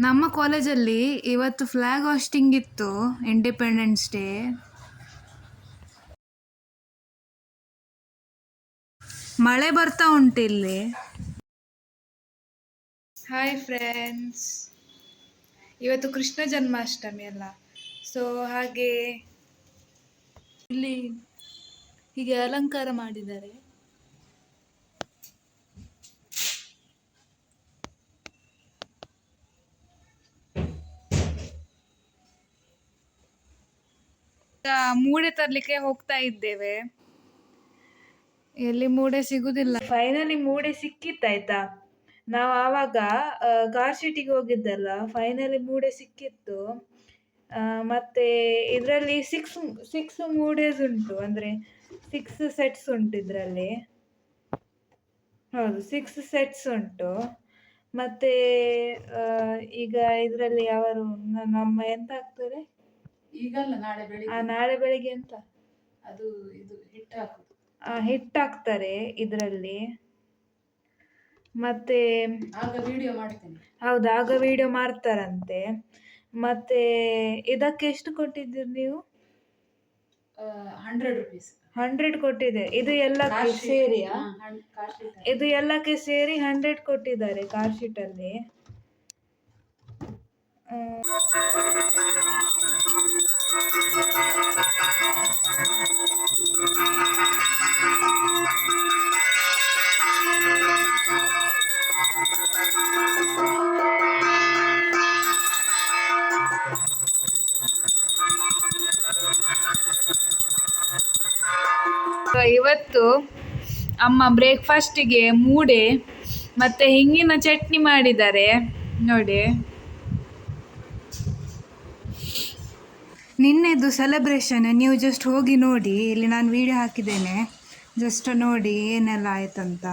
ನಮ್ಮ ಕಾಲೇಜಲ್ಲಿ ಇವತ್ತು ಫ್ಲಾಗ್ ಹಾಸ್ಟಿಂಗ್ ಇತ್ತು ಇಂಡಿಪೆಂಡೆನ್ಸ್ ಡೇ ಮಳೆ ಬರ್ತಾ ಉಂಟು ಇಲ್ಲಿ. ಹಾಯ್ ಫ್ರೆಂಡ್ಸ್ ಇವತ್ತು ಕೃಷ್ಣ ಜನ್ಮಾಷ್ಟಮಿ ಅಲ್ಲ. ಸೊ ಹಾಗೆ ಇಲ್ಲಿ ಹೀಗೆ ಅಲಂಕಾರ ಮಾಡಿದ್ದಾರೆ. ಮೂಡೆ ತರ್ಲಿಕ್ಕೆ ಹೋಗ್ತಾ ಇದ್ದೇವೆ. ಎಲ್ಲಿ ಮೂಡೆ ಸಿಗುದಿಲ್ಲ. ಫೈನಲಿ ಮೂಡೆ ಸಿಕ್ಕಿತ್ತಾಯ್ತಾ ನಾವು ಆವಾಗ ಕಾರ್ ಶೀಟಿಗೆ ಹೋಗಿದ್ದಲ್ಲ ಫೈನಲಿ ಮೂಡೆ ಸಿಕ್ಕಿತ್ತು. ಮತ್ತೆ ಇದರಲ್ಲಿ ಸಿಕ್ಸ್ ಸಿಕ್ಸ್ ಮೂಡೇಸ್ ಉಂಟು, ಅಂದ್ರೆ ಸಿಕ್ಸ್ ಸೆಟ್ಸ್ ಉಂಟು ಇದರಲ್ಲಿ. ಹೌದು ಸಿಕ್ಸ್ ಸೆಟ್ಸ್ ಉಂಟು. ಮತ್ತೆ ಈಗ ಇದರಲ್ಲಿ ಅವರು ನಮ್ಮ ಎಂತ ಆಗ್ತದೆ ಈಗಲ್ಲ ನಾಳೆ ಆ ಬೆಳಿಗ್ಗೆ ನಾಳೆ ಬೆಳಿಗ್ಗೆ ಎಂತ ಅದು ಇದು ಹಿಟ್ಟು ಹಾಕುದು. ಆ, ಹಿಟ್ಟು ಹಾಕ್ತಾರೆ ಇದರಲ್ಲಿ. ಮತ್ತೆ ಆಗ ವಿಡಿಯೋ ಮಾಡ್ತೇನೆ. ಹೌದು ಆಗ ವಿಡಿಯೋ ಮಾಡ್ತಾರಂತೆ. ಮತ್ತೆ ಇದಕ್ಕೆ ಎಷ್ಟು ಕೊಟ್ಟಿದ್ದೀರಿ ನೀವು? ಹಂಡ್ರೆಡ್ ರುಪೀಸ್ ಹಂಡ್ರೆಡ್ ಕೊಟ್ಟಿದೆ. ಇದು ಎಲ್ಲಕ್ಕೆ ಸೇರಿ ಕಾಸ್ಟ್ ಇದು ಎಲ್ಲಕ್ಕೆ ಸೇರಿ ಹಂಡ್ರೆಡ್ ಕೊಟ್ಟಿದ್ದಾರೆ ಕಾರ್ ಶೀಟ್ ಅಮ್ಮ ಬ್ರೇಕ್ಫಾಸ್ಟಿಗೆ ಮೂಡೆ ಮತ್ತೆ ಹಿಂಗಿನ ಚಟ್ನಿ ಮಾಡಿದ್ದಾರೆ. ನೋಡಿ. ನಿನ್ನೆದು ಸೆಲೆಬ್ರೇಷನ್ ನೀವು ಜಸ್ಟ್ ಹೋಗಿ ನೋಡಿ, ಇಲ್ಲಿ ನಾನು ವಿಡಿಯೋ ಹಾಕಿದ್ದೇನೆ. ಜಸ್ಟ್ ನೋಡಿ ಏನೆಲ್ಲ ಆಯ್ತಂತ.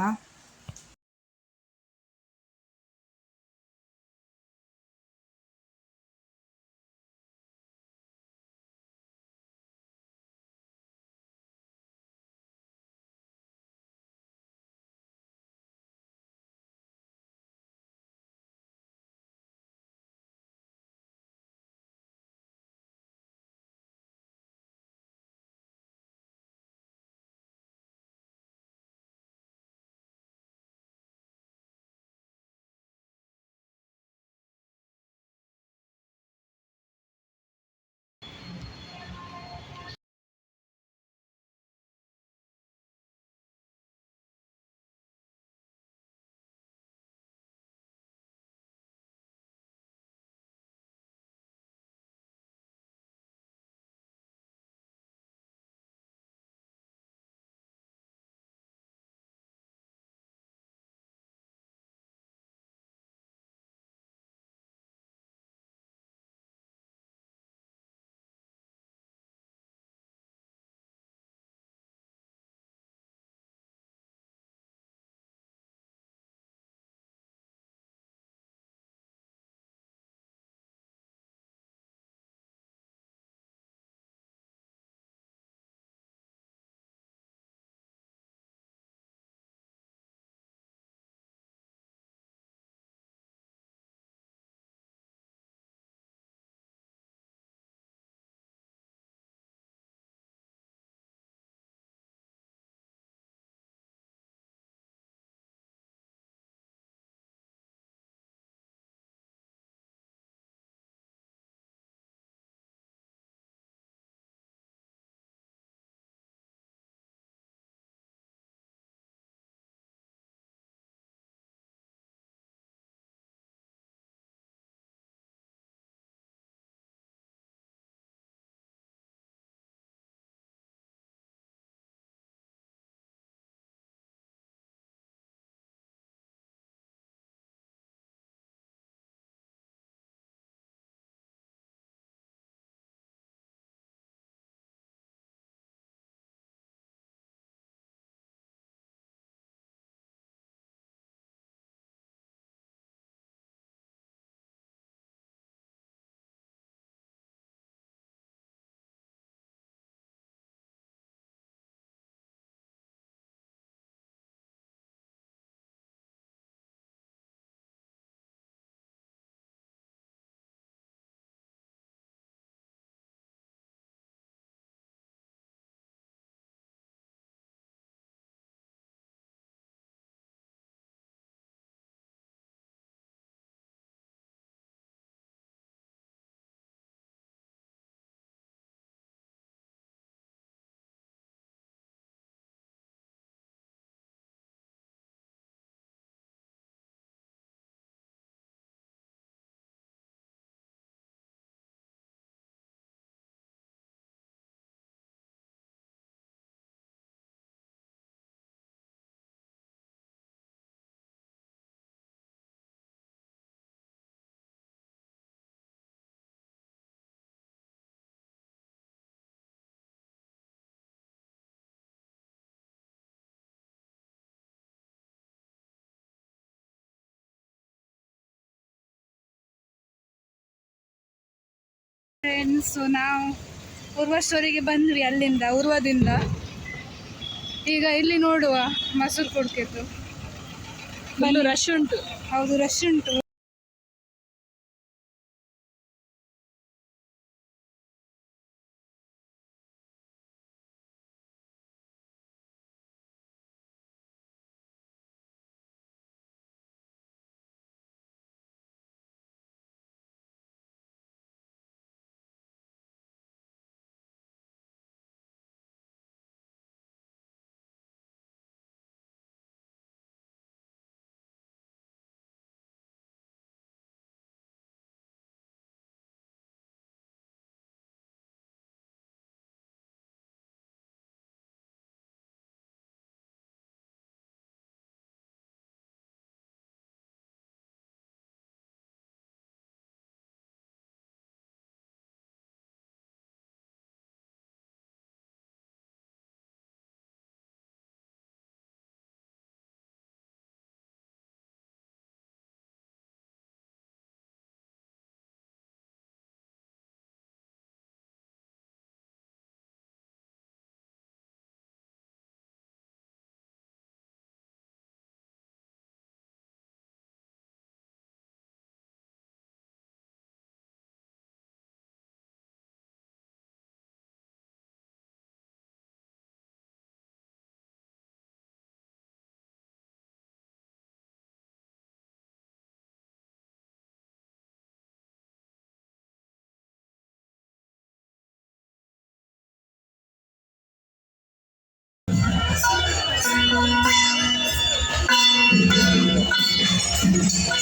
ಫ್ರೆಂಡ್ಸು ನಾವು ಉರ್ವ ಸ್ಟೋರಿಗೆ ಬಂದ್ವಿ ಅಲ್ಲಿಂದ ಉರ್ವದಿಂದ. ಈಗ ಇಲ್ಲಿ ನೋಡುವ ಮಸೂರು ಬಂದು ರಶ್ ಉಂಟು. ಹೌದು ರಶ್ ಉಂಟು. Thank you.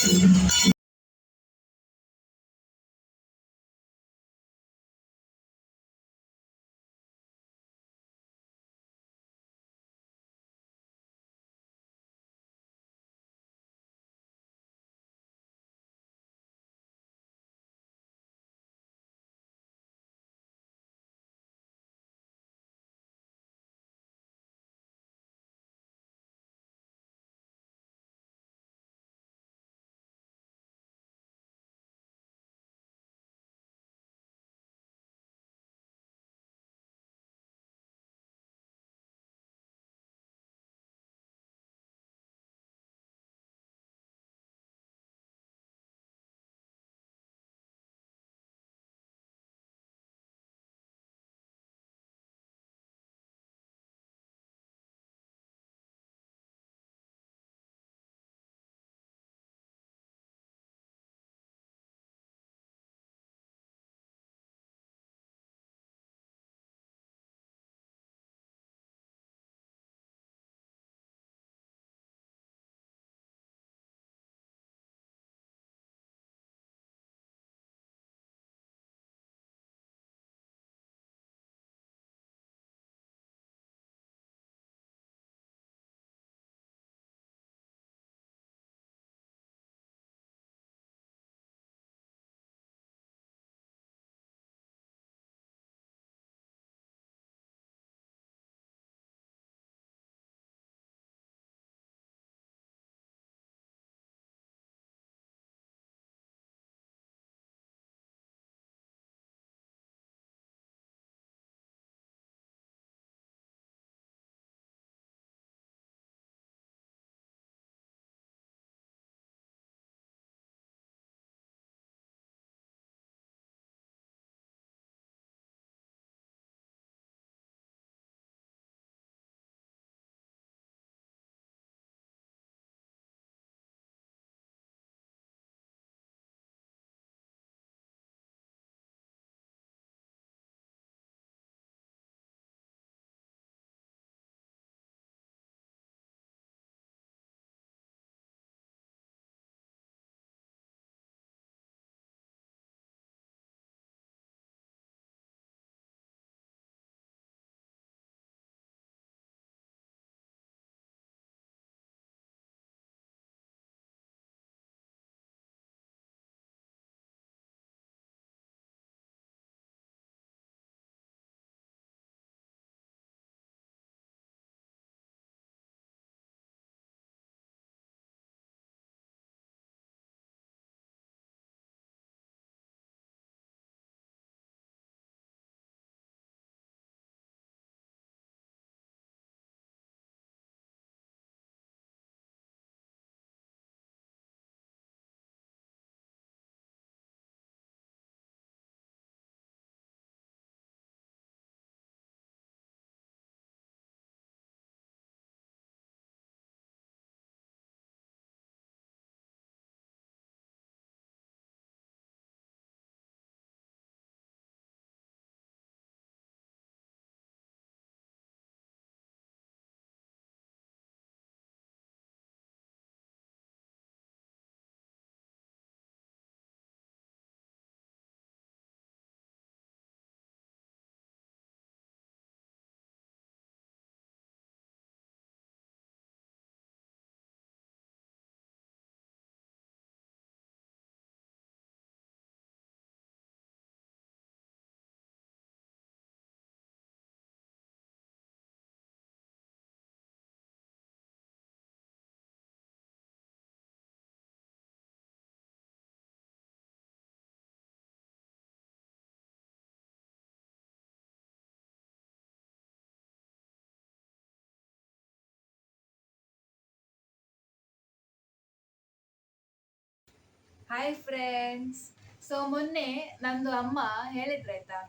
Hi friends so ಮೊನ್ನೆ ನಂದು ಅಮ್ಮ ಹೇಳಿದ್ರಾಯ್ತಾ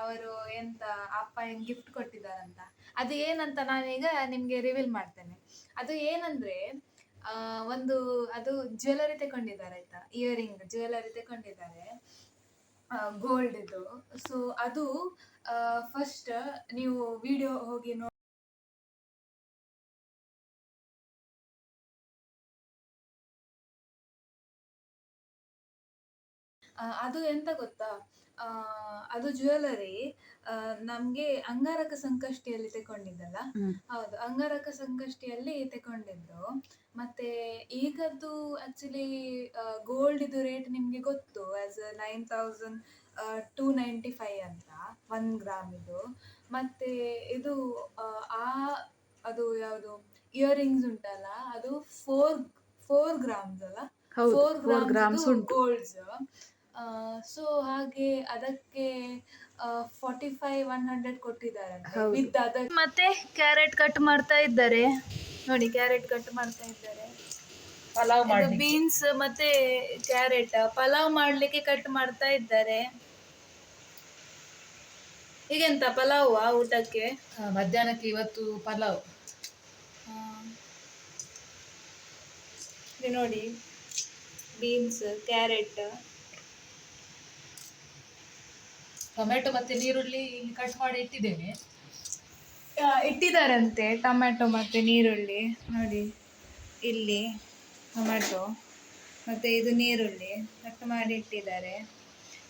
ಅವರು ಎಂತ, ಅಪ್ಪ ಹೆಂಗ್ ಗಿಫ್ಟ್ ಕೊಟ್ಟಿದ್ದಾರಂತ? ಅದು ಏನಂತ ನಾನೀಗ ನಿಮಗೆ ರಿವೀಲ್ ಮಾಡ್ತೇನೆ. ಅದು ಏನಂದ್ರೆ ಒಂದು, ಅದು ಜ್ಯುವೆಲರಿ ತಗೊಂಡಿದ್ದಾರೆ ಆಯ್ತಾ ಇಯರಿಂಗ್ ಜ್ಯುವೆಲರಿ ತಗೊಂಡಿದ್ದಾರೆ ಗೋಲ್ಡ್ ಇದು ಸೊ ಅದು ಫಸ್ಟ್ ನೀವು ವಿಡಿಯೋ ಹೋಗಿ ಅದು ಎಂತ ಗೊತ್ತಾ? ಅದು ಜ್ಯುವೆಲರಿ ನಮ್ಗೆ ಅಂಗಾರಕ ಸಂಕಷ್ಟಿಯಲ್ಲಿ ತೆಕೊಂಡಿದ್ದಲ್ಲ. ಹೌದು ಅಂಗಾರಕ ಸಂಕಷ್ಟಿಯಲ್ಲಿ ತೆಕೊಂಡಿದ್ದು. ಮತ್ತೆ ಈಗದ್ದು ಆಕ್ಚುಲಿ ಗೋಲ್ಡ್ ಇದು ರೇಟ್ ನಿಮ್ಗೆ ಗೊತ್ತು as nine thousand two ninety five ಅಂತ ಒನ್ ಗ್ರಾಮ್ ಇದು. ಮತ್ತೆ ಇದು ಆ, ಅದು ಯಾವುದು ಇಯರಿಂಗ್ಸ್ ಉಂಟಲ್ಲ ಅದು ಫೋರ್ ಫೋರ್ ಗ್ರಾಮ್ಸ್ ಅಲ್ಲ? ಫೋರ್ ಗ್ರಾಮ್ಸ್ ಗೋಲ್ಡ್ಸ್ ಸೊ ಹಾಗೆ ಅದಕ್ಕೆ ಫಾರ್ಟಿ ಫೈವ್ ಒನ್ ಹಂಡ್ರೆಡ್ ಕೊಟ್ಟಿದ್ದಾರೆ ಹೌದು. ವಿತ್ ಅದರ್ ಮತ್ತೆ ಕ್ಯಾರೆಟ್ ಕಟ್ ಮಾಡ್ತಾ ಇದ್ದಾರೆ. ನೋಡಿ ಕ್ಯಾರೆಟ್ ಕಟ್ ಮಾಡ್ತಾ ಇದ್ದಾರೆ. ಪಲಾವ್ ಬೀನ್ಸ್ ಮತ್ತೆ ಕ್ಯಾರೆಟ್ ಪಲಾವ್ ಮಾಡ್ಲಿಕ್ಕೆ ಕಟ್ ಮಾಡ್ತಾ ಇದ್ದಾರೆ. ಈಗೆಂತ ಪಲಾವ್ ಊಟಕ್ಕೆ? ಮಧ್ಯಾಹ್ನಕ್ಕೆ ಇವತ್ತು ಪಲಾವ್. ಆ, ಇದು ನೋಡಿ ಬೀನ್ಸ್ ಕ್ಯಾರೆಟ್ ಟೊಮೆಟೊ ಮತ್ತೆ ನೀರುಳ್ಳಿ ಇಲ್ಲಿ ಕಟ್ ಮಾಡಿ ಇಟ್ಟಿದ್ದೇನೆ. ಇಟ್ಟಿದಾರಂತೆ ಟೊಮೆಟೊ ಮತ್ತೆ ನೀರುಳ್ಳಿ. ನೋಡಿ ಇಲ್ಲಿ ಟೊಮೆಟೊ ಮತ್ತೆ ಇದು ನೀರುಳ್ಳಿ ಕಟ್ ಮಾಡಿ ಇಟ್ಟಿದ್ದಾರೆ.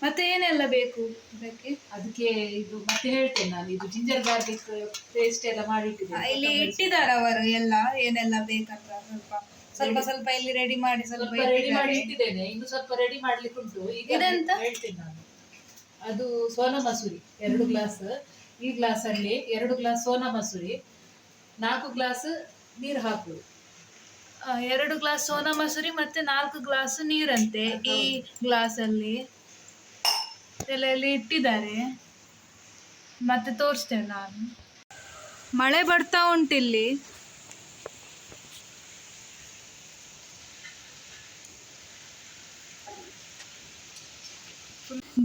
ಮತ್ತೆ ಏನೆಲ್ಲ ಬೇಕು ಇದಕ್ಕೆ? ಅದಕ್ಕೆ ಇದು ಮತ್ತೆ ಹೇಳ್ತೇನೆ ನಾನು ಇದು ಜಿಂಜರ್ ಗಾರ್ಲಿಕ್ ಪೇಸ್ಟ್ ಎಲ್ಲ ಮಾಡಿ ಇಟ್ಟಿದ್ದೇನೆ. ಇಲ್ಲಿ ಇಟ್ಟಿದ್ದಾರೆ ಅವರು ಎಲ್ಲ ಏನೆಲ್ಲ ಬೇಕಂತ ಸ್ವಲ್ಪ ಸ್ವಲ್ಪ ಸ್ವಲ್ಪ ಇಲ್ಲಿ ರೆಡಿ ಮಾಡಿ ಸ್ವಲ್ಪ ರೆಡಿ ಮಾಡಿ. ಇಟ್ಟಿದ್ದೇನೆ ಇನ್ನು ಸ್ವಲ್ಪ ರೆಡಿ ಮಾಡ್ಲಿಕ್ಕೆ ಉಂಟು ಈಗ? ಹೇಳ್ತೇನೆ ನಾನು. ಅದು ಸೋನಾ ಮಸೂರಿ ಎರಡು ಗ್ಲಾಸ್. ಈ ಗ್ಲಾಸ್ ಅಲ್ಲಿ ಎರಡು ಗ್ಲಾಸ್ ಸೋನಾ ಮಸೂರಿ ನಾಲ್ಕು ಗ್ಲಾಸ್ ನೀರು ಹಾಕು ಎರಡು ಗ್ಲಾಸ್ ಸೋನಾ ಮಸೂರಿ ಮತ್ತೆ ನಾಲ್ಕು ಗ್ಲಾಸ್ ನೀರಂತೆ. ಈ ಗ್ಲಾಸ್ ಅಲ್ಲಿ ತಲೆಯಲ್ಲಿ ಇಟ್ಟಿದ್ದಾರೆ. ಮತ್ತೆ ತೋರಿಸ್ತೇನೆ ನಾನು. ಮಳೆ ಬರ್ತಾ ಉಂಟಿಲ್ಲಿ.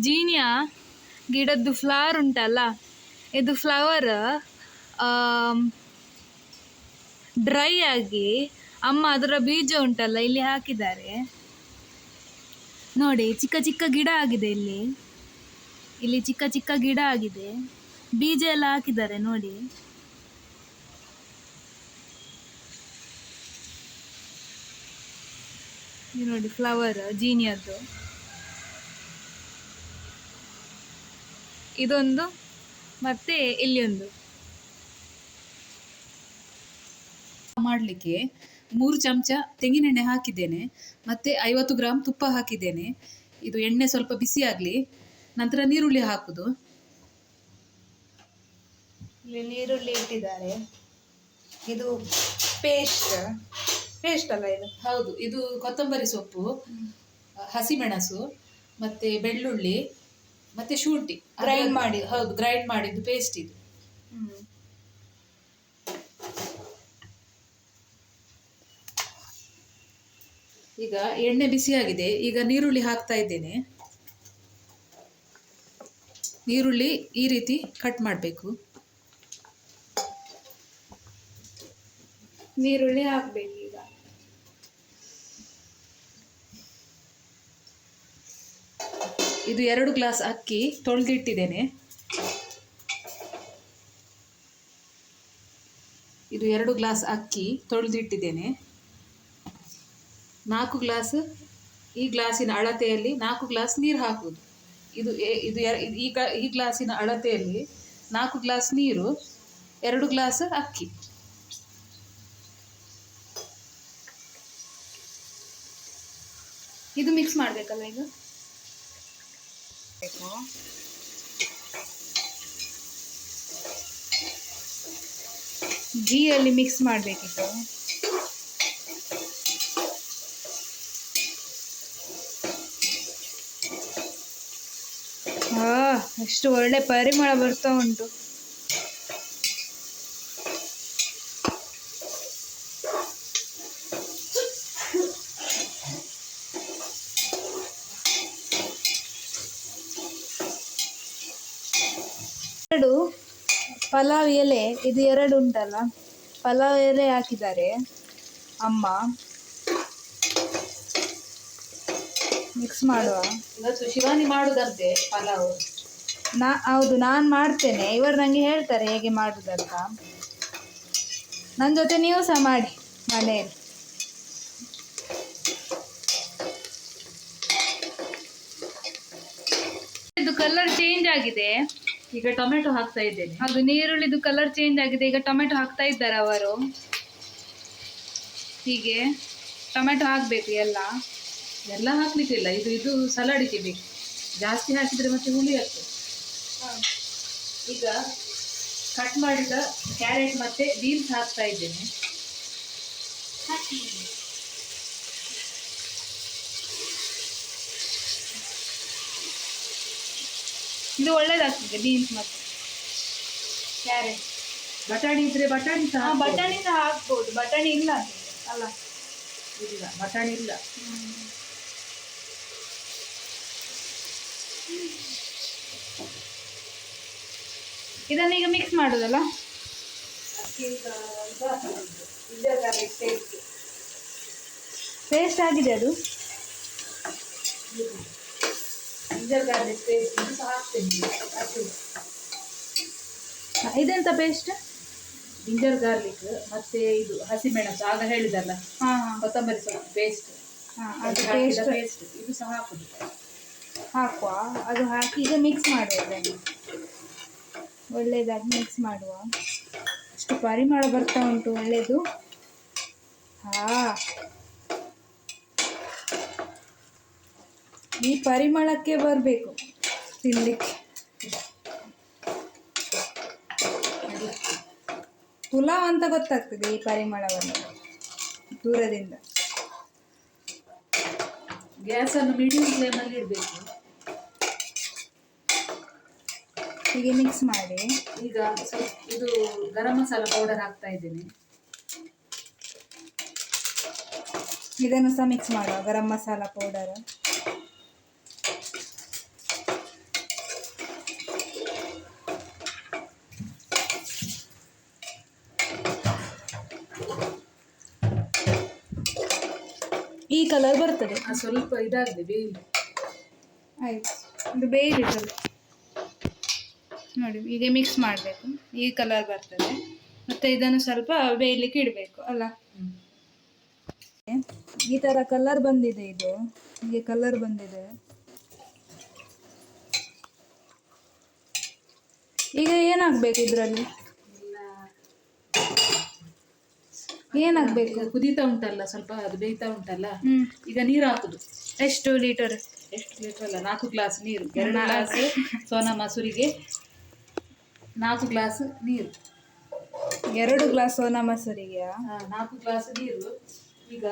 ಜೀನಿಯಾ ಗಿಡದ್ದು ಫ್ಲವರ್ ಉಂಟಲ್ಲ? ಇದು ಫ್ಲವರ್ ಡ್ರೈ ಆಗಿ ಅಮ್ಮ ಅದರ ಬೀಜ ಉಂಟಲ್ಲ, ಇಲ್ಲಿ ಹಾಕಿದ್ದಾರೆ. ನೋಡಿ, ಚಿಕ್ಕ ಚಿಕ್ಕ ಗಿಡ ಆಗಿದೆ ಇಲ್ಲಿ. ಇಲ್ಲಿ ಚಿಕ್ಕ ಚಿಕ್ಕ ಗಿಡ ಆಗಿದೆ. ಬೀಜ ಎಲ್ಲ ಹಾಕಿದ್ದಾರೆ, ನೋಡಿ. ನೋಡಿ ಫ್ಲವರ್ ಜೀನಿಯದ್ದು. ಇದೊಂದು ಮತ್ತೆ ಇಲ್ಲಿ ಒಂದು ಮಾಡಲಿಕ್ಕೆ ಮೂರು ಚಮಚ ತೆಂಗಿನೆಣ್ಣೆ ಹಾಕಿದ್ದೇನೆ ಮತ್ತೆ ಐವತ್ತು ಗ್ರಾಮ್ ತುಪ್ಪ ಹಾಕಿದ್ದೇನೆ. ಇದು ಎಣ್ಣೆ ಸ್ವಲ್ಪ ಬಿಸಿ ಆಗಲಿ ನಂತರ ನೀರುಳ್ಳಿ ಹಾಕುದು. ಇಲ್ಲಿ ನೀರುಳ್ಳಿ ಇಟ್ಟಿದ್ದಾರೆ. ಇದು ಪೇಸ್ಟ್ ಪೇಸ್ಟ್ ಅಲ್ಲ ಇದು? ಹೌದು ಇದು ಕೊತ್ತಂಬರಿ ಸೊಪ್ಪು ಹಸಿಮೆಣಸು ಮತ್ತೆ ಬೆಳ್ಳುಳ್ಳಿ ಮತ್ತೆ ಶುಂಠಿ ಗ್ರೈಂಡ್ ಮಾಡಿ. ಹೌದು ಗ್ರೈಂಡ್ ಮಾಡಿದ್ದು ಪೇಸ್ಟ್ ಇದು. ಈಗ ಎಣ್ಣೆ ಬಿಸಿಯಾಗಿದೆ ಈಗ ನೀರುಳ್ಳಿ ಹಾಕ್ತಾ ಇದ್ದೇನೆ. ನೀರುಳ್ಳಿ ಈ ರೀತಿ ಕಟ್ ಮಾಡಬೇಕು. ನೀರುಳ್ಳಿ ಹಾಕ್ಬೇಕು ಈಗ ಇದು ಎರಡು ಗ್ಲಾಸ್ ಅಕ್ಕಿ ತೊಳೆದಿಟ್ಟಿದ್ದೇನೆ. ಇದು ಎರಡು ಗ್ಲಾಸ್ ಅಕ್ಕಿ ತೊಳೆದಿಟ್ಟಿದ್ದೇನೆ. ನಾಲ್ಕು ಗ್ಲಾಸ್ ಈ ಗ್ಲಾಸಿನ ಅಳತೆಯಲ್ಲಿ ನಾಲ್ಕು ಗ್ಲಾಸ್ ನೀರು ಹಾಕುವುದು. ಇದು ಇದು ಎ- ಈ ಗ- ಈ ಗ್ಲಾಸಿನ ಅಳತೆಯಲ್ಲಿ ನಾಲ್ಕು ಗ್ಲಾಸ್ ನೀರು, ಎರಡು ಗ್ಲಾಸ್ ಅಕ್ಕಿ. ಇದು ಮಿಕ್ಸ್ ಮಾಡಬೇಕಲ್ಲ ಈಗ? ಗೀಯಲ್ಲಿ ಮಿಕ್ಸ್ ಮಾಡಬೇಕಿತ್ತು. ಹಾ ಎಷ್ಟು ಒಳ್ಳೆ ಪರಿಮಳ ಬರ್ತಾ ಉಂಟು. ಪಲಾವ್ ಎಲೆ ಇದು ಎರಡು ಉಂಟಲ್ಲ? ಪಲಾವ್ ಎಲೆ ಹಾಕಿದ್ದಾರೆ ಅಮ್ಮ. ಮಿಕ್ಸ್ ಮಾಡುವ. ಇವತ್ತು ಶಿವಾನಿ ಮಾಡುದಂತೆ ಪಲಾವ್. ನಾ ಹೌದು ನಾನು ಮಾಡ್ತೇನೆ. ಇವರು ನನಗೆ ಹೇಳ್ತಾರೆ ಹೇಗೆ ಮಾಡುದಂತ. ನನ್ನ ಜೊತೆ ನೀವು ಸಹ ಮಾಡಿ ಮನೆಯಲ್ಲಿ. ಇದು ಕಲರ್ ಚೇಂಜ್ ಆಗಿದೆ. ಈಗ ಟೊಮೆಟೊ ಹಾಕ್ತಾ ಇದ್ದೇನೆ. ಅದು ನೀರುಳ್ಳಿದು ಕಲರ್ ಚೇಂಜ್ ಆಗಿದೆ. ಈಗ ಟೊಮೆಟೊ ಹಾಕ್ತಾ ಇದ್ದಾರೆ ಅವರು. ಹೀಗೆ ಟೊಮೆಟೊ ಹಾಕಬೇಕು ಎಲ್ಲ. ಎಲ್ಲ ಹಾಕ್ಲಿಕ್ಕಿಲ್ಲ ಇದು ಇದು ಸಲಾಡಿಗೆ ಬೇಕು. ಜಾಸ್ತಿ ಹಾಕಿದ್ರೆ ಮತ್ತೆ ಹುಳಿ ಆಗ್ತದೆ. ಈಗ ಕಟ್ ಮಾಡಿದ ಕ್ಯಾರೆಟ್ ಮತ್ತೆ ಬೀನ್ಸ್ ಹಾಕ್ತಾ ಇದ್ದೇನೆ. ಇದು ಒಳ್ಳೇದಾಗ್ತದೆ ಬೀನ್ಸ್ ಮತ್ತು. ಕ್ಯಾರೆಟ್ ಬಟಾಣಿ ಇದ್ರೆ ಬಟಾಣಿ ಸಹ. ಬಟಾಣಿ ಸಹ ಹಾಕ್ಬೋದು. ಬಟಾಣಿ ಇಲ್ಲ ಅಲ್ಲ. ಇಲ್ಲ ಬಟಾಣಿ ಇಲ್ಲ. ಇದನ್ನೀಗ ಮಿಕ್ಸ್ ಮಾಡೋದಲ್ಲ? ಪೇಸ್ಟ್ ಆಗಿದೆ ಅದು? ಜಿಂಜರ್ ಗಾರ್ಲಿಕ್ ಪೇಸ್ಟ್ ಇದು ಸಹ ಹಾಕ್ತೇನೆ ಇದೆಂತ ಪೇಸ್ಟ್ ಜಿಂಜರ್ ಗಾರ್ಲಿಕ್ ಮತ್ತೆ ಇದು ಹಸಿಮೆಣಸು ಆಗ ಹೇಳಿದಲ್ಲ? ಹಾಂ ಹಾಂ. ಕೊತ್ತಂಬರಿ ಸೊಪ್ಪು ಪೇಸ್ಟ್ ಪೇಸ್ಟ್ ಪೇಸ್ಟ್ ಇದು ಸಹ ಹಾಕುದು. ಹಾಕುವ? ಅದು ಹಾಕಿ ಈಗ ಮಿಕ್ಸ್ ಮಾಡುವ ಅದನ್ನು. ಒಳ್ಳೆಯದಾಗಿ ಮಿಕ್ಸ್ ಮಾಡುವ. ಅಷ್ಟು ಪರಿಮಳ ಬರ್ತಾ ಉಂಟು ಒಳ್ಳೆಯದು ಹಾ. ಈ ಪರಿಮಳಕ್ಕೆ ಬರಬೇಕು. ತಿನ್ನಲಿಕ್ಕೆ ಪುಲಾವ್ ಅಂತ ಗೊತ್ತಾಗ್ತದೆ ಈ ಪರಿಮಳವನ್ನು. ದೂರದಿಂದ. ಗ್ಯಾಸನ್ನು ಮೀಡಿಯಂ ಫ್ಲೇಮಲ್ಲಿ ಇಡಬೇಕು. ಹೀಗೆ ಮಿಕ್ಸ್ ಮಾಡಿ. ಈಗ ಸ್ವಲ್ಪ ಇದು ಗರಂ ಮಸಾಲ ಪೌಡರ್ ಹಾಕ್ತಾ ಇದ್ದೀನಿ. ಇದನ್ನು ಸಹ ಮಿಕ್ಸ್ ಮಾಡುವ ಗರಂ ಮಸಾಲ ಪೌಡರ್ ಈ ಕಲರ್ ಬರ್ತದೆ. ಆ ಸ್ವಲ್ಪ ಇದಾಗಿದೆ ಬೇಯಿಲಿ. ಆಯ್ತು. ಇದು ಬೇಯಲಿ ಸ್ವಲ್ಪ. ನೋಡಿ ಹೀಗೆ ಮಿಕ್ಸ್ ಮಾಡಬೇಕು. ಈ ಕಲರ್ ಬರ್ತದೆ. ಮತ್ತೆ ಇದನ್ನು ಸ್ವಲ್ಪ ಬೇಯಲಿಕ್ಕೆ ಇಡಬೇಕು ಅಲ್ಲ? ಈ ಥರ ಕಲರ್ ಬಂದಿದೆ ಇದು. ಹೀಗೆ ಕಲರ್ ಬಂದಿದೆ. ಈಗ ಏನಾಗಬೇಕು ಇದರಲ್ಲಿ? ಏನಾಗಬೇಕು? ಕುದೀತಾ ಉಂಟಲ್ಲ ಸ್ವಲ್ಪ ಅದು ಬೇಯ್ತಾ ಉಂಟಲ್ಲ? ಈಗ ನೀರು ಹಾಕುದು. ಎಷ್ಟು ಲೀಟರ್ ಎಷ್ಟು ಲೀಟರ್ ಅಲ್ಲ? ನಾಲ್ಕು ಗ್ಲಾಸ್ ನೀರು. ಎರಡು ಗ್ಲಾಸ್ ಸೋನಾ ಮಸೂರಿಗೆ ನಾಲ್ಕು ಗ್ಲಾಸ್ ನೀರು. ಎರಡು ಗ್ಲಾಸ್ ಸೋನಾ ಮಸೂರಿಗೆ? ನಾಲ್ಕು ಗ್ಲಾಸ್ ನೀರು. ಈಗ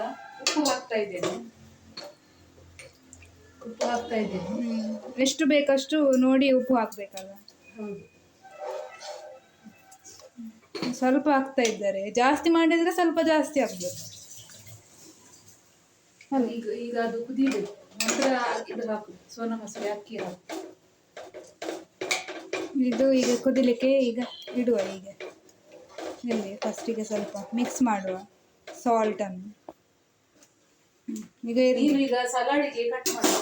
ಉಪ್ಪು ಹಾಕ್ತಾ ಇದ್ದೇನೆ. ಉಪ್ಪು ಹಾಕ್ತಾ ಇದ್ದೇನೆ. ಎಷ್ಟು ಬೇಕಷ್ಟು ನೋಡಿ ಉಪ್ಪು ಹಾಕ್ಬೇಕಲ್ಲ ಹೌದು. ಸ್ವಲ್ಪ ಹಾಕ್ತಾ ಇದ್ದಾರೆ. ಜಾಸ್ತಿ ಮಾಡಿದ್ರೆ ಸ್ವಲ್ಪ ಜಾಸ್ತಿ ಆಗ್ಬೇಕು. ಅಲ್ಲ ಈಗ ಈಗ ಅದು ಕುದಿಬೇಕು ನಂತರ ಇದು ಹಾಕು. ಸೋನಾ ಮಸಾಲೆ ಅಕ್ಕಿ ಹಾಕು. ಇದು ಈಗ ಕುದಿಲಿಕ್ಕೆ ಈಗ ಇಡುವ ಈಗ. ಇಲ್ಲಿ ಫಸ್ಟಿಗೆ ಸ್ವಲ್ಪ ಮಿಕ್ಸ್ ಮಾಡುವ. ಸಾಲ್ಟನ್ನು ಈಗ. ನೀನು ಈಗ ಸಲಾಡಿಗೆ ಕಟ್ ಮಾಡಿ.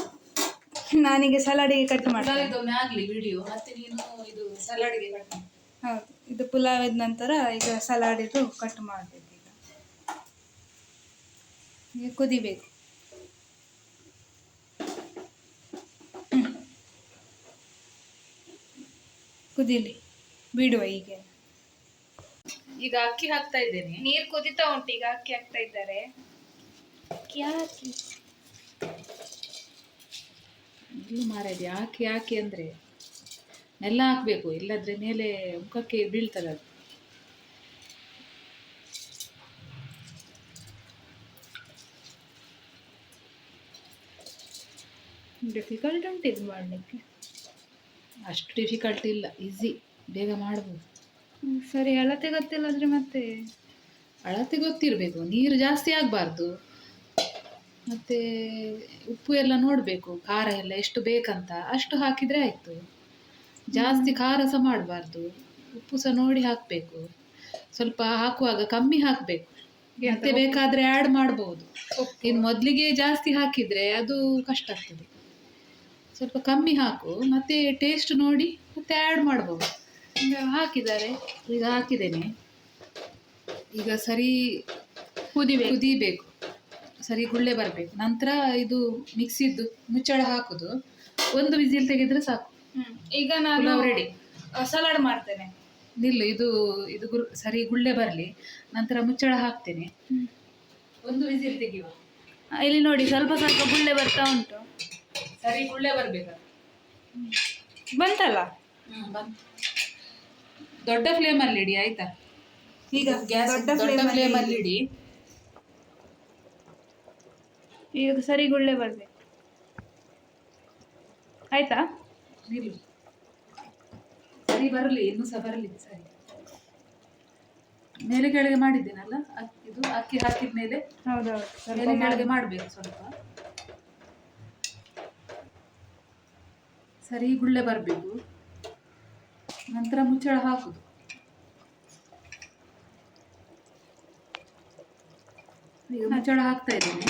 ನಾನೀಗ ಸಲಾಡಿಗೆ ಕಟ್ ಮಾಡ್ತೀನಿ. ವಿಡಿಯೋ ಮತ್ತೆ ನೀನು ಇದು ಸಲಾಡಿಗೆ ಕಟ್ ಮಾಡಿ. ಹೌದು. ಇದು ಪುಲಾವ್ ಇದ್ದ ನಂತರ ಈಗ ಸಲಾಡ್ ಇದು ಕಟ್ ಮಾಡಬೇಕು ಈಗ. ಕುದಿಬೇಕು. ಕುದಿಲಿ ಬಿಡುವ ಈಗ ಈಗ ಅಕ್ಕಿ ಹಾಕ್ತಾ ಇದ್ದೇನೆ. ನೀರು ಕುದಿತಾ ಉಂಟು ಈಗ ಅಕ್ಕಿ ಹಾಕ್ತಾ ಇದ್ದಾರೆ. ಅಕ್ಕಿ ಹಾಕಿ. ಇಲ್ಲ ಮಾರಾಯ ಯಾಕೆ ಯಾಕೆ ಅಂದ್ರೆ? ನೆಲ ಹಾಕಬೇಕು ಇಲ್ಲದ್ರೆ ಮೇಲೆ ಮುಖಕ್ಕೆ ಬೀಳ್ತದೆ ಅದು. ಡಿಫಿಕಲ್ಟ್ ಉಂಟು ಇದು ಮಾಡಲಿಕ್ಕೆ. ಅಷ್ಟು ಡಿಫಿಕಲ್ಟ್ ಇಲ್ಲ ಈಸಿ ಬೇಗ ಮಾಡ್ಬೋದು. ಸರಿ ಅಳತೆ ಗೊತ್ತಿಲ್ಲ ಅಂದರೆ ಮತ್ತೆ? ಅಳತೆ ಗೊತ್ತಿರಬೇಕು ನೀರು ಜಾಸ್ತಿ ಆಗಬಾರ್ದು. ಮತ್ತು ಉಪ್ಪು ಎಲ್ಲ ನೋಡಬೇಕು ಖಾರ ಎಲ್ಲ ಎಷ್ಟು ಬೇಕಂತ ಅಷ್ಟು ಹಾಕಿದರೆ ಆಯಿತು. ಜಾಸ್ತಿ ಖಾರ ಸಹ ಮಾಡಬಾರ್ದು. ಉಪ್ಪು ಸಹ ನೋಡಿ ಹಾಕಬೇಕು. ಸ್ವಲ್ಪ ಹಾಕುವಾಗ ಕಮ್ಮಿ ಹಾಕಬೇಕು. ಮತ್ತೆ ಬೇಕಾದರೆ ಆ್ಯಡ್ ಮಾಡ್ಬೋದು. ಇನ್ನು ಮೊದಲಿಗೆ ಜಾಸ್ತಿ ಹಾಕಿದರೆ ಅದು ಕಷ್ಟ ಆಗ್ತದೆ. ಸ್ವಲ್ಪ ಕಮ್ಮಿ ಹಾಕು ಮತ್ತೆ ಟೇಸ್ಟ್ ನೋಡಿ ಮತ್ತೆ ಆ್ಯಡ್ ಮಾಡ್ಬೋದು. ಈಗ ಹಾಕಿದ್ದಾರೆ. ಈಗ ಹಾಕಿದ್ದೇನೆ. ಈಗ ಸರಿ ಕುದಿ ಕುದಿಬೇಕು. ಸರಿ ಗುಳ್ಳೆ ಬರಬೇಕು. ನಂತರ ಇದು ಮಿಕ್ಸಿದ್ದು ಮುಚ್ಚಳ ಹಾಕುದು. ಒಂದು ವಿಸಿಲ್ ತೆಗೆದ್ರೆ ಸಾಕು. ಈಗ ನಾನು ಪುಲಾವ್ ರೆಡಿ ಸಲಾಡ್ ಮಾಡ್ತೇನೆ. ನಿಲ್ಲು ಇದು ಇದು ಗುರ್ ಸರಿ ಗುಳ್ಳೆ ಬರಲಿ. ನಂತರ ಮುಚ್ಚಳ ಹಾಕ್ತೇನೆ. ಒಂದು ವಿಸಿಲ್ ತೆಗೆಯುವ. ಆ, ಇಲ್ಲಿ ನೋಡಿ ಸ್ವಲ್ಪ ಸ್ವಲ್ಪ ಗುಳ್ಳೆ ಬರ್ತಾ ಉಂಟು. ಸರಿ ಗುಳ್ಳೆ ಬರಬೇಕು? ಬಂತಲ್ಲ? ದೊಡ್ಡ ಫ್ಲೇಮಲ್ಲಿ ಇಡಿ ಆಯ್ತಾ? ಈಗ ಗ್ಯಾಸ್ ದೊಡ್ಡ ಫ್ಲೇಮ್ ಅಲ್ಲಿ ಇಡಿ. ಈಗ ಸರಿ ಗುಳ್ಳೆ ಬರ್ಬೇಕು. ಆಯ್ತಾ? ನಿಲ್ಲು ಸರಿ ಬರಲಿ ಇನ್ನೂ ಸಹ ಬರಲಿ ಸರಿ. ಮೇಲೆ ಕೆಳಗೆ ಮಾಡಿದ್ದೇನಲ್ಲ? ಇದು ಅಕ್ಕಿ ಹಾಕಿದ ಮೇಲೆ? ಮೇಲೆ ಕೆಳಗೆ ಮಾಡಬೇಕು ಸ್ವಲ್ಪ. ಸರಿ ಗುಳ್ಳೆ ಬರಬೇಕು. ನಂತರ ಮುಚ್ಚಳ ಹಾಕುದು. ಈಗ ಮುಚ್ಚಳ ಹಾಕ್ತಾ ಇದ್ದೇನೆ.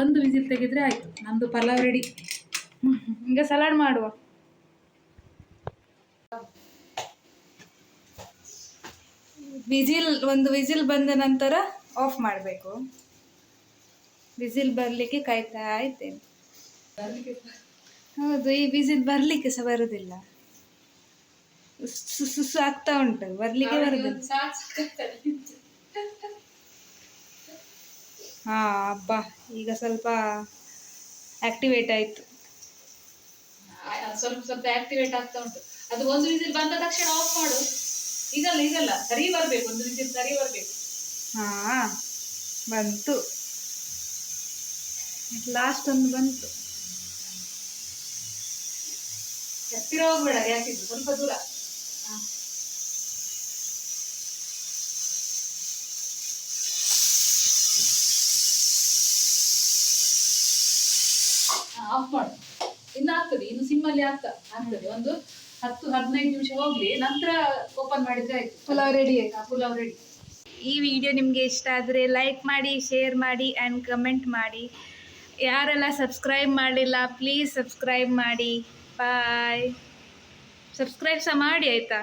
ಒಂದು ವಿಸಿಲ್ ತೆಗೆದ್ರೆ ಆಯ್ತು. ನಂದು ಪಲಾವ್ ರೆಡಿ. ಈಗ ಸಲಾಡ್ ಮಾಡುವ. ವಿಜಿಲ್ ಒಂದು ವಿಜಿಲ್ ಬಂದ ನಂತರ ಆಫ್ ಮಾಡಬೇಕು. ವಿಜಿಲ್ ಬರಲಿಕ್ಕೆ ಕಾಯ್ತಾ ಇದ್ದೇನೆ. ಹೌದು ಈ ವಿಜಿಲ್ ಬರಲಿಕ್ಕೆ ಸಹ ಬರುದಿಲ್ಲ. ಸುಸು ಆಗ್ತಾ ಉಂಟು ಬರಲಿಕ್ಕೆ ಬರುದಿಲ್ಲ. ಹಾ ಅಬ್ಬಾ ಈಗ ಸ್ವಲ್ಪ ಆಕ್ಟಿವೇಟ್ ಆಯಿತು. ಸ್ವಲ್ಪ ಸ್ವಲ್ಪ ಆಕ್ಟಿವೇಟ್ ಆಗ್ತಾ ಉಂಟು. ಅದು ಒಂದು ವಿಸಿಲ್ ಬಂದ ತಕ್ಷಣ ಆಫ್ ಮಾಡು. ಈಗಲ್ಲ ಈಗಲ್ಲ ಸರಿ ಬರ್ಬೇಕು ಒಂದು ವಿಸಿಲ್ ಸರಿ ಬರ್ಬೇಕು. ಹಾ ಬಂತು. ಲಾಸ್ಟ್ ಒಂದು ಬಂತು. ಹತ್ತಿರ ಹೋಗ್ಬೇಡ ಯಾಕಿದ್ದು ಸ್ವಲ್ಪ ದೂರ. ಆಫ್ ಮಾಡು. ಇನ್ನು ಆಗ್ತದೆ ಇನ್ನು ಸಿಮ್ಮಲ್ಲಿ ಆಗ್ತಾ ಆಗ್ತದೆ. ಒಂದು ಹತ್ತು ಹದಿನೈದು ನಿಮಿಷ ಹೋಗ್ಲಿ ನಂತರ ಓಪನ್ ಮಾಡಿದ್ರೆ ಆಯ್ತು. ಪುಲಾವ್ ರೆಡಿ ಆಯ್ತಾ. ಪುಲಾವ್ ರೆಡಿ ಈ ವಿಡಿಯೋ ನಿಮಗೆ ಇಷ್ಟ ಆದರೆ ಲೈಕ್ ಮಾಡಿ ಶೇರ್ ಮಾಡಿ ಆ್ಯಂಡ್ ಕಮೆಂಟ್ ಮಾಡಿ. ಯಾರೆಲ್ಲ ಸಬ್ಸ್ಕ್ರೈಬ್ ಮಾಡಿಲ್ಲ ಪ್ಲೀಸ್ ಸಬ್ಸ್ಕ್ರೈಬ್ ಮಾಡಿ. ಬಾಯ್ ಸಬ್ಸ್ಕ್ರೈಬ್ ಸಹ ಮಾಡಿ ಆಯಿತಾ?